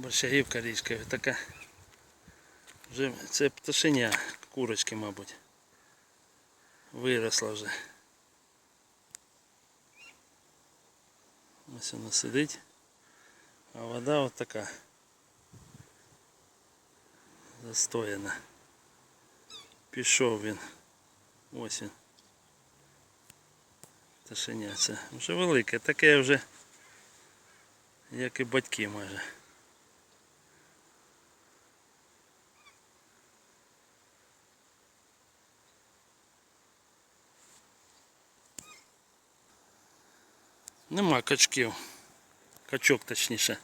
Борщагівка річка така. Вже це пташеня курочки, мабуть. Виросла вже. Ось вона сидить. А вода от така. Застояна. Пішов він. Ось він. Пташеня це вже велике, таке вже як і батьки майже. Нема качків. Качок точніше.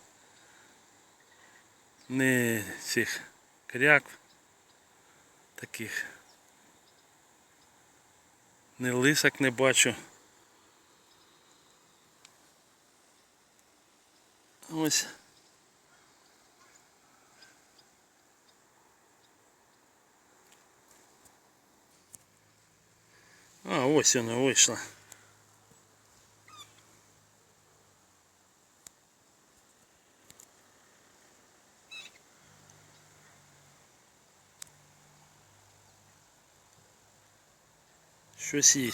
Не цих кряк таких. Не лисок не бачу. Ось. А, ось вона вийшла. Щось є.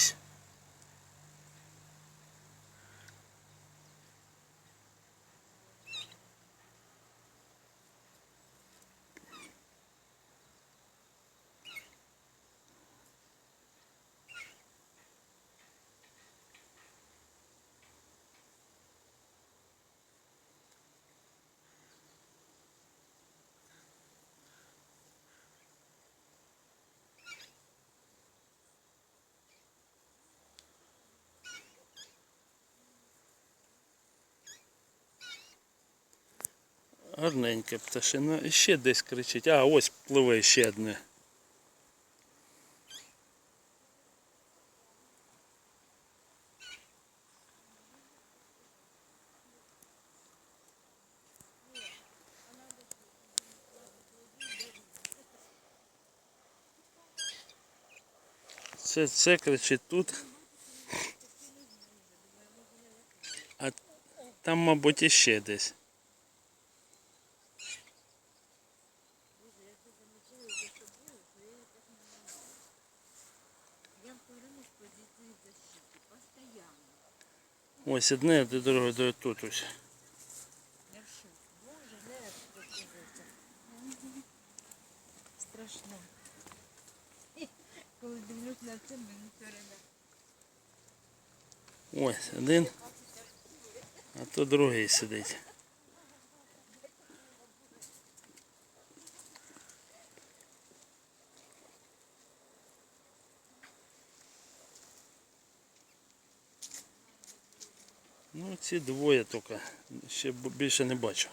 Гарненька пташина. І ще десь кричить. А, ось пливе ще одне. Це, це кричить тут. А там, мабуть, іще десь. Ось одне, а друге до тут ось. Страшно. Коли дивлюсь на це, мені переда. Ось один, а то другий сидить. Ну, ці двоє тільки. Ще більше не бачу.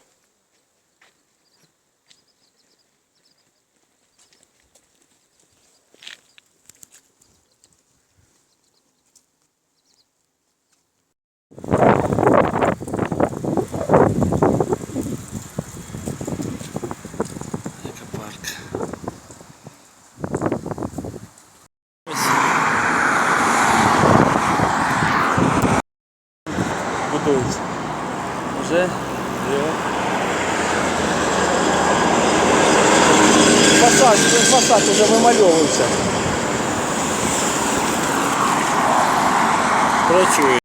Вже. Фасад, фасад вже вимальовується. Працює.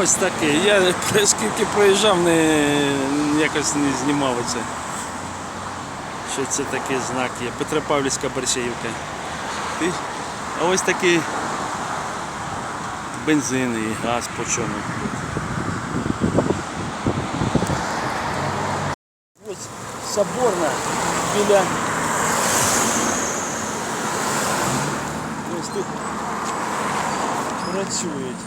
Ось таке. Я скільки проїжджав, не, якось не знімав це. Що це такий знак є. Петропавлівська Борщаївка. А ось такий бензин і газ по чому. соборна біля. Ось тут працюють.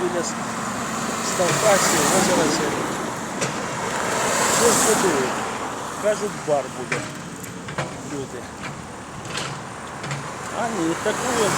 Біля с- ставка сіл, озера сіл. Щось будують. Кажуть, бар буде. Люди. А ні, таку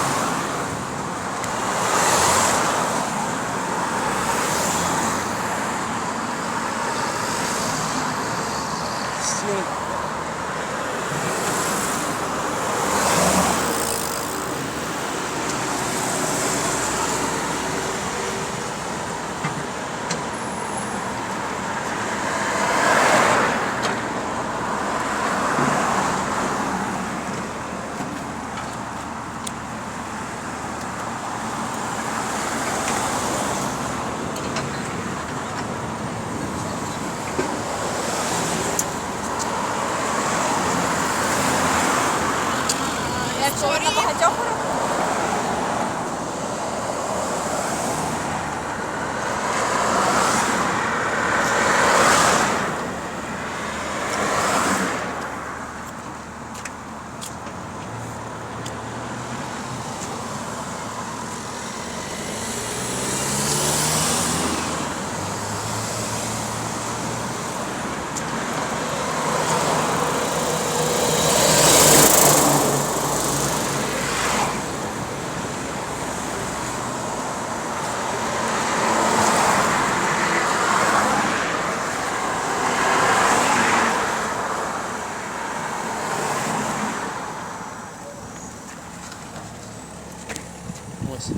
щось.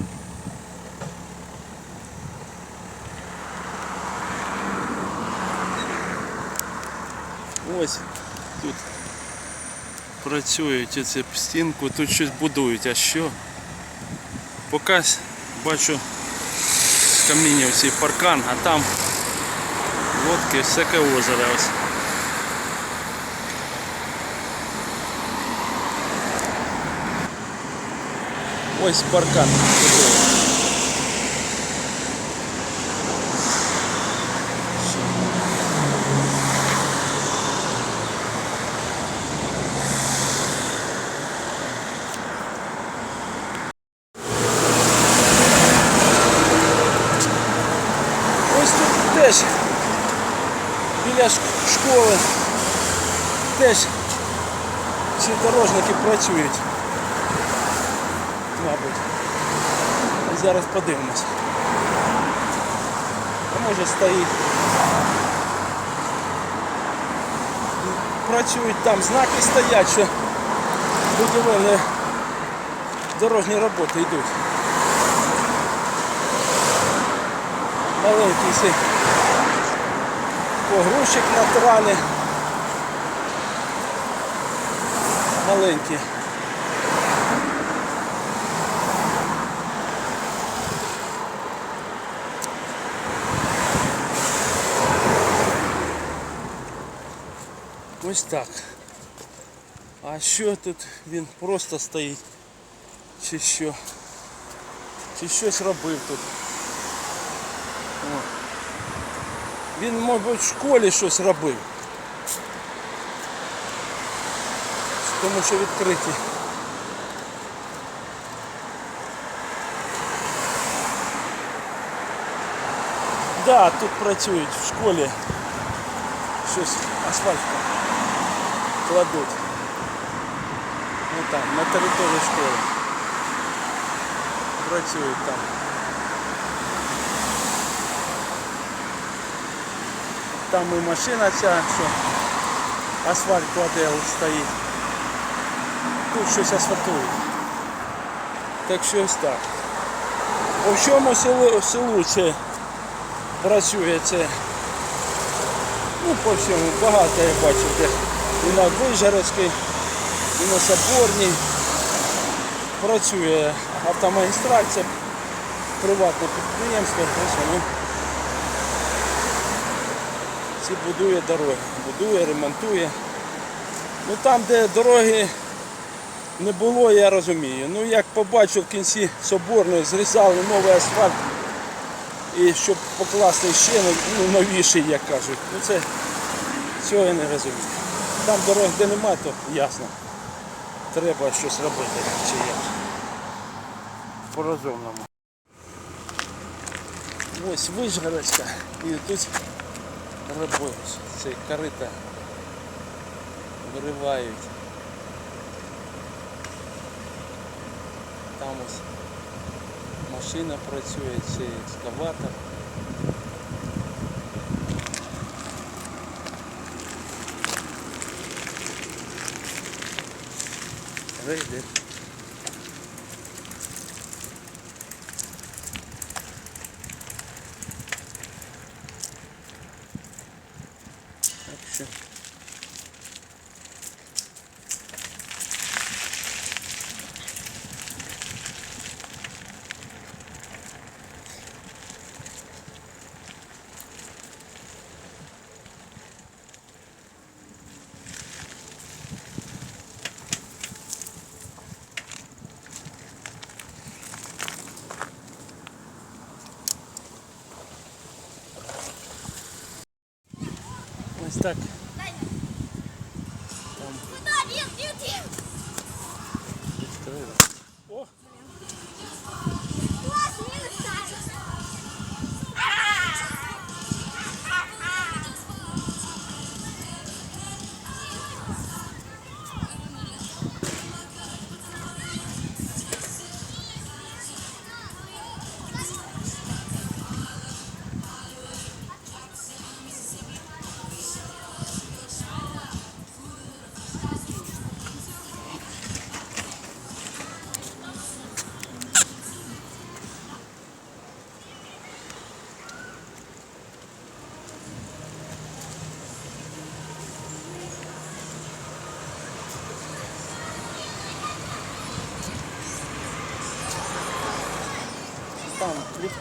Ось тут працюють оці стінку, тут щось будують, а що? Поки бачу з каміння цей паркан, а там лодки всяке озеро ось. Ось паркан. Ось тут теж біля школи теж ці дорожники працюють. Мабуть. Зараз подивимось. Може стоїть. Працюють там, знаки стоять, що будівельні дорожні роботи йдуть. маленький цей погрузчик натуральний. Маленький. Ось так. А що тут він просто стоїть? Чи що? Чи щось робив тут? О. Він, мабуть, в школі щось робив. Тому що відкриті. Да, тут працюють в школі. Щось асфальт Кладуть. Ну там, на території школи. Працюють там. Там і машина ця, що асфальт кладе, стоїть. Тут щось асфальтують. Так що ось так. По всьому селу, селу це працює це. Ну, по всьому багато я бачу, де і на Вижгородській, і на Соборній. Працює автомагістраль, це приватне підприємство, ось воно ці будує дороги. Будує, ремонтує. Ну там, де дороги не було, я розумію. Ну як побачив в кінці Соборної, зрізали новий асфальт. І щоб покласти ще ну, новіший, як кажуть. Ну це цього я не розумію. Там дорог, де немає, то ясно. Треба щось робити чи як. По-розумному. Ось Вишгородська. І тут Рабочі, це корита виривають. Там ось машина працює, це екскаватор. Рейдер. Так. Там відкрили.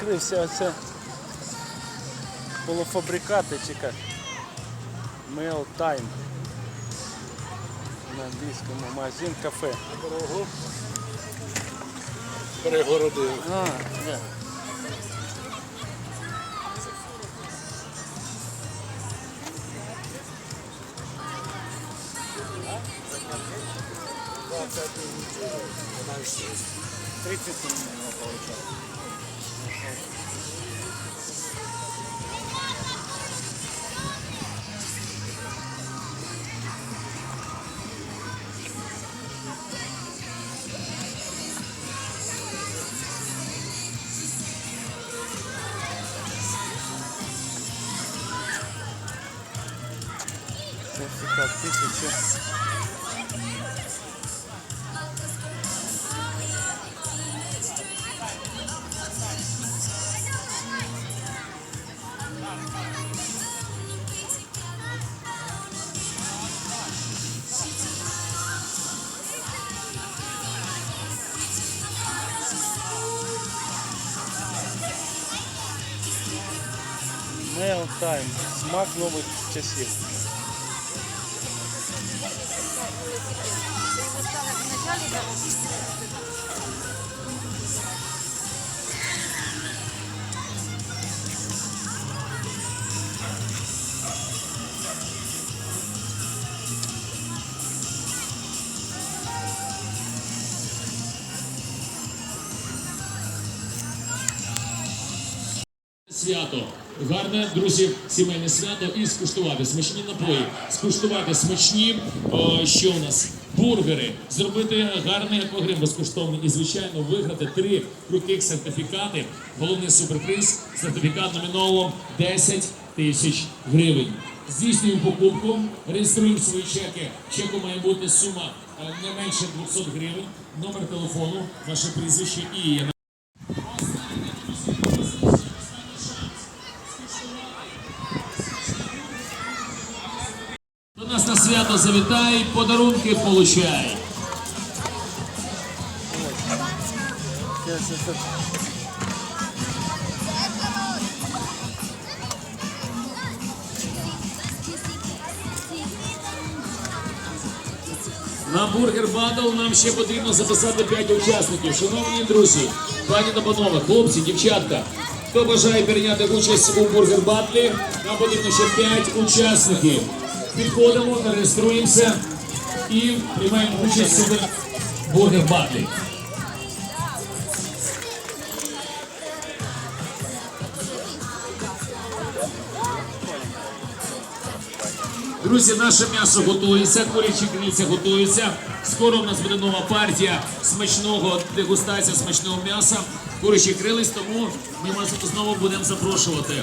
Відкрився оце полуфабрикати чи як. Mail Time. На англійському магазин кафе. Перегородив. А, да. Сертифікат Time. Смак нових часів. Свято. Гарне, друзі, сімейне свято. І скуштувати смачні напої, скуштувати смачні, о, що у нас, бургери, зробити гарний аквагрим безкоштовний і, звичайно, виграти три крутих сертифікати. Головний суперприз – сертифікат номінового 10 тисяч гривень. Здійснюємо покупку, реєструємо свої чеки. Чеку має бути сума е, не менше 200 гривень, номер телефону, ваше прізвище і ім'я. До нас на свято завітай, подарунки получай. На бургер батл нам ще потрібно записати 5 учасників. Шановні друзі, пані та панове, хлопці, дівчатка. Хто бажає прийняти участь у бургер батлі, нам потрібно ще 5 учасників. Підходимо, реєструємося і приймаємо участь супер бургер батлі. Друзі, наше м'ясо готується, курячі крильця готуються. Скоро в нас буде нова партія смачного дегустація смачного м'яса, курячі крилиць, тому ми вас знову будемо запрошувати.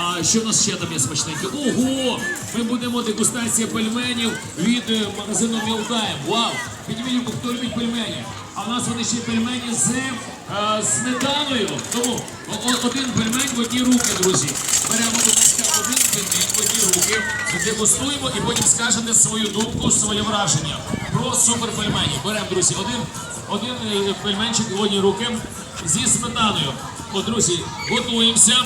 А що в нас ще там є смачненьке? Ого! Ми будемо дегустація пельменів від е, магазину Мілтайм. Вау! Підніміть, хто любить пельмені. А в нас вони ще пельмені з е, сметаною. Тому один пельмень в одні руки, друзі. Беремо, будь ласка, один пельмень в одні руки, дегустуємо і потім скажете свою думку, своє враження про суперпельмені. Беремо, друзі, один, один е, пельменчик в одні руки зі сметаною. О, друзі, готуємося.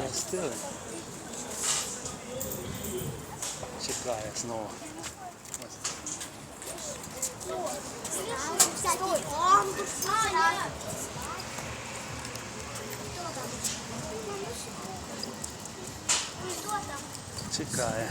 Не встигли. Чекає знову. Чекає.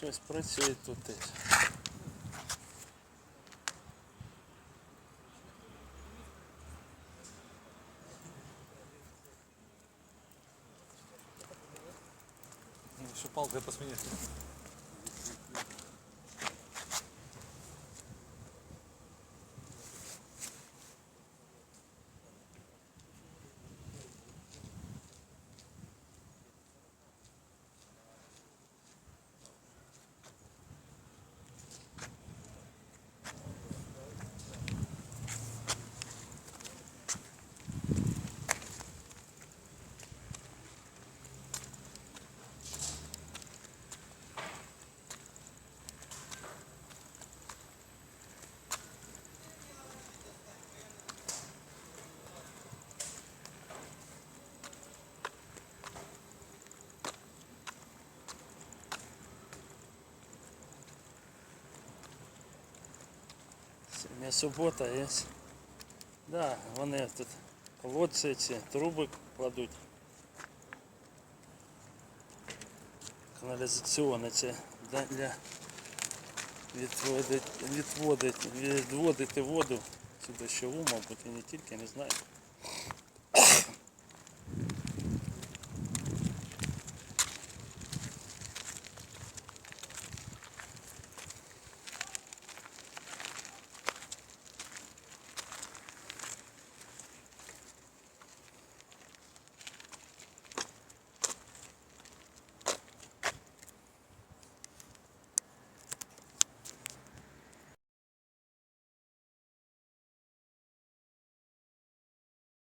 Щось працює тут. Еще палкой по Сьогодні субота є. Да, вони тут колодці ці труби кладуть. Каналізаційні ці для, відводити, відводити, відводити воду сюди дощову, мабуть, і не тільки, не знаю.